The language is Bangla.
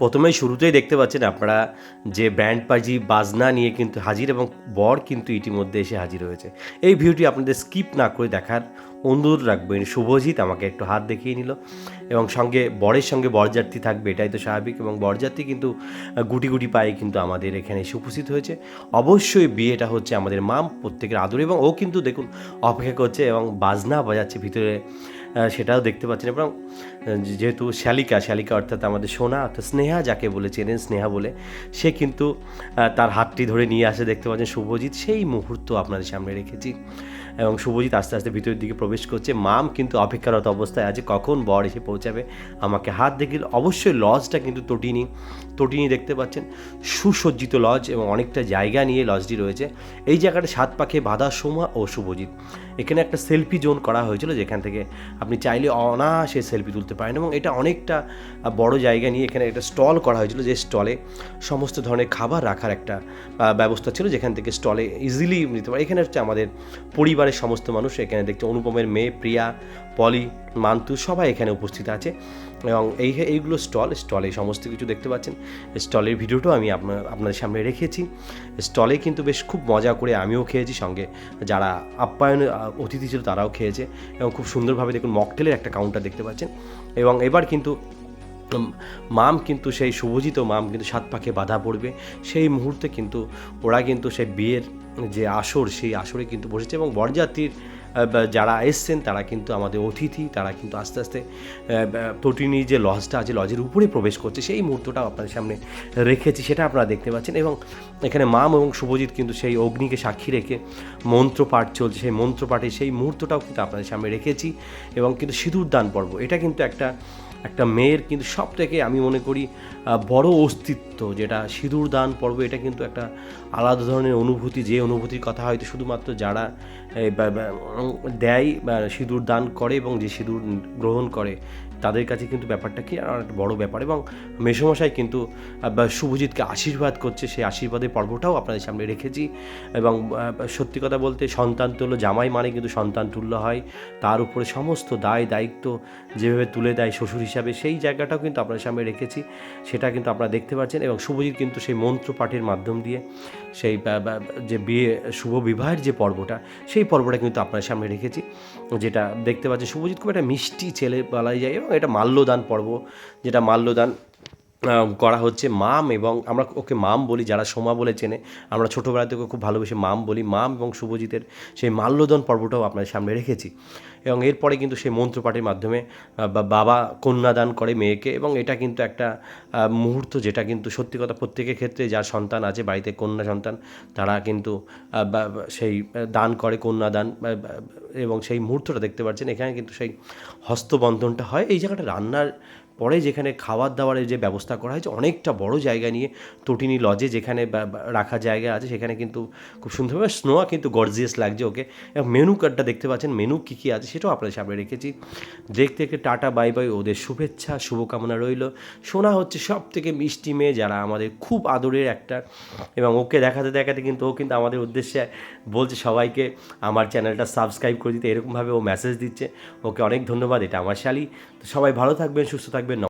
প্রথমেই শুরুতেই দেখতে পাচ্ছেন আপনারা যে ব্যান্ড পাজি বাজনা নিয়ে কিন্তু হাজির এবং বর কিন্তু ইতিমধ্যে এসে হাজির হয়েছে। এই ভিডিওটি আপনাদের স্কিপ না করে দেখার অনুরোধ রাখবেন শুভজিৎ, আমাকে একটু হাত দেখিয়ে নিল। এবং সঙ্গে, বরের সঙ্গে বরযাত্রী থাকবে, এটাই তো স্বাভাবিক। এবং বরযাত্রী কিন্তু গুটি গুটি পায়ে কিন্তু আমাদের এখানে এসে উপস্থিত হয়েছে। অবশ্যই বিয়েটা হচ্ছে আমাদের মাম প্রত্যেকের আদর এবং ও কিন্তু দেখুন, অপেক্ষা করছে এবং বাজনা বাজাচ্ছে ভিতরে। সেটাও দেখতে পাচ্ছেন। এবং যেহেতু শ্যালিকা শ্যালিকা অর্থাৎ আমাদের সোনা, অর্থাৎ স্নেহা যাকে বলে, চেনেন স্নেহা বলে, সে কিন্তু তার হাতটি ধরে নিয়ে আসে দেখতে পাচ্ছেন শুভজিৎ। সেই মুহূর্ত আপনাদের সামনে রেখেছি। এবং শুভজিৎ আস্তে আস্তে ভিতরের দিকে প্রবেশ করছে। মাম কিন্তু অপেক্ষারত অবস্থায় আছে। কখন বর এসে পৌঁছাবে? আমাকে হাত দেখে অবশ্যই লজটা কিন্তু তটিনি তটিনি দেখতে পাচ্ছেন। সুসজ্জিত লজ এবং অনেকটা জায়গা নিয়ে লজটি রয়েছে। এই জায়গাটা সাত পাখে বাধা সোমা ও শুভজিৎ। এখানে একটা সেলফি জোন করা হয়েছিল, যেখান থেকে আপনি চাইলে অনায়াসে সেলফি তুলতে পারেন এবং এটা অনেকটা বড় জায়গা নিয়ে এখানে একটা স্টল করা হয়েছিল, যে স্টলে সমস্ত ধরনের খাবার রাখার একটা ব্যবস্থা ছিল, যেখান থেকে স্টলে ইজিলি নিতে পারে। এখানে হচ্ছে আমাদের পরিবারের সমস্ত মানুষ এখানে দেখতে অনুপমের মেয়ে, প্রিয়া, পলি, মান্তু সবাই এখানে উপস্থিত আছে। এবং এই এইগুলো স্টল, স্টলে সমস্ত কিছু দেখতে পাচ্ছেন। স্টলের ভিডিওটাও আমি আপনার আপনাদের সামনে রেখেছি। স্টলে কিন্তু বেশ খুব মজা করে আমিও খেয়েছি, সঙ্গে যারা আপ্যায়ন অতিথি ছিল তারাও খেয়েছে। এবং খুব সুন্দরভাবে দেখুন, মকটেলের একটা কাউন্টার দেখতে পাচ্ছেন। এবং এবার কিন্তু মাম কিন্তু সেই শুভজিত মাম কিন্তু সাত পাকে বাধা পড়বে। সেই মুহূর্তে কিন্তু ওরা কিন্তু সেই বিয়ের যে আসর, সেই আসরে কিন্তু বসেছে এবং বরযাত্রীর যারা এসছেন তারা কিন্তু আমাদের অতিথি, তারা কিন্তু আস্তে আস্তে তটিনী যে লজটা আছে, লজের উপরে প্রবেশ করছে, সেই মুহূর্তটাও আপনাদের সামনে রেখেছি, সেটা আপনারা দেখতে পাচ্ছেন এবং এখানে মাম এবং শুভজিৎ কিন্তু সেই অগ্নিকে সাক্ষী রেখে মন্ত্রপাঠ চলছে, সেই মন্ত্রপাঠে সেই মুহূর্তটাও কিন্তু আপনাদের সামনে রেখেছি এবং কিন্তু সিঁদুর দান পর্ব, এটা কিন্তু একটা একটা মেয়ের কিন্তু সব থেকে আমি মনে করি বড় অস্তিত্ব, যেটা সিঁদুর দান পর্ব, এটা কিন্তু একটা আলাদা ধরনের অনুভূতি, যে অনুভূতির কথা হয়তো শুধুমাত্র যারা দেয় বা সিঁদুর দান করে এবং যে সিঁদুর গ্রহণ করে, তাদের কাছে কিন্তু ব্যাপারটা কি একটা বড় ব্যাপার। এবং মেসমশাই কিন্তু শুভজিৎকে আশীর্বাদ করছে, সেই আশীর্বাদের পর্বটাও আপনাদের সামনে রেখেছি। এবং সত্যি কথা বলতে সন্তান তুল্য জামাই মানে কিন্তু সন্তান তুল্য হয়। তার উপরে সমস্ত দায়, দায়িত্ব যেভাবে তুলে দেয় শ্বশুর হিসাবে সেই জায়গাটাও কিন্তু আপনার সামনে রেখেছি। সেটা কিন্তু আপনারা দেখতে পাচ্ছেন এবং শুভজিৎ কিন্তু সেই মন্ত্র পাঠের মাধ্যম দিয়ে সেই যে বিয়ে, শুভ বিবাহের যে পর্বটা, সেই পর্বটা কিন্তু আপনার সামনে রেখেছি। যেটা দেখতে পাচ্ছেন শুভজিৎ খুব একটা মিষ্টি ছেলে বলাই যায় এবং এটা মাল্যদান পর্ব, যেটা মাল্যদান করা হচ্ছে মাম এবং আমরা ওকে মাম বলি, যারা সোমা বলে চেনে। আমরা ছোটোবেলা থেকে খুব ভালোবেসে মাম বলি। মাম এবং শুভজিতের সেই মাল্যদন পর্বটাও আপনাদের সামনে রেখেছি। এবং এরপরে কিন্তু সেই মন্ত্রপাঠের মাধ্যমে বাবা কন্যাদান করে মেয়েকে এবং এটা কিন্তু একটা মুহূর্ত যেটা কিন্তু সত্যি কথা প্রত্যেকের ক্ষেত্রে যার সন্তান আছে, বাড়িতে কন্যা সন্তান, তারা কিন্তু সেই দান করে কন্যাদান এবং সেই মুহূর্তটা দেখতে পাচ্ছেন। এখানে কিন্তু সেই হস্তবন্ধনটা হয়। এই জায়গাটা রান্নার পরে যেখানে খাবার দাবারের যে ব্যবস্থা করা হয়েছে, অনেকটা বড় জায়গা নিয়ে তটিনী লজে যেখানে রাখা জায়গা আছে, সেখানে কিন্তু খুব সুন্দরভাবে স্নোয়া কিন্তু গর্জিয়াস লাগছে ওকে। এবং মেনু কার্ডটা দেখতে পাচ্ছেন মেনু কী কী আছে সেটাও আপনাদের সামনে রেখেছি। দেখতে দেখতে টাটা বাই বাই ওদের শুভেচ্ছা, শুভকামনা রইল। শোনা হচ্ছে সব থেকে মিষ্টি মেয়ে যারা আমাদের খুব আদরের একটা। এবং ওকে দেখাতে দেখাতে কিন্তু ও কিন্তু আমাদের উদ্দেশ্যে বলছে সবাইকে, আমার চ্যানেলটা সাবস্ক্রাইব করে দিতে। এরকমভাবে ও মেসেজ দিচ্ছে। ওকে অনেক ধন্যবাদ, এটা আমার শালি। তো সবাই ভালো থাকবেন, সুস্থ থাকবেন। Melbourne.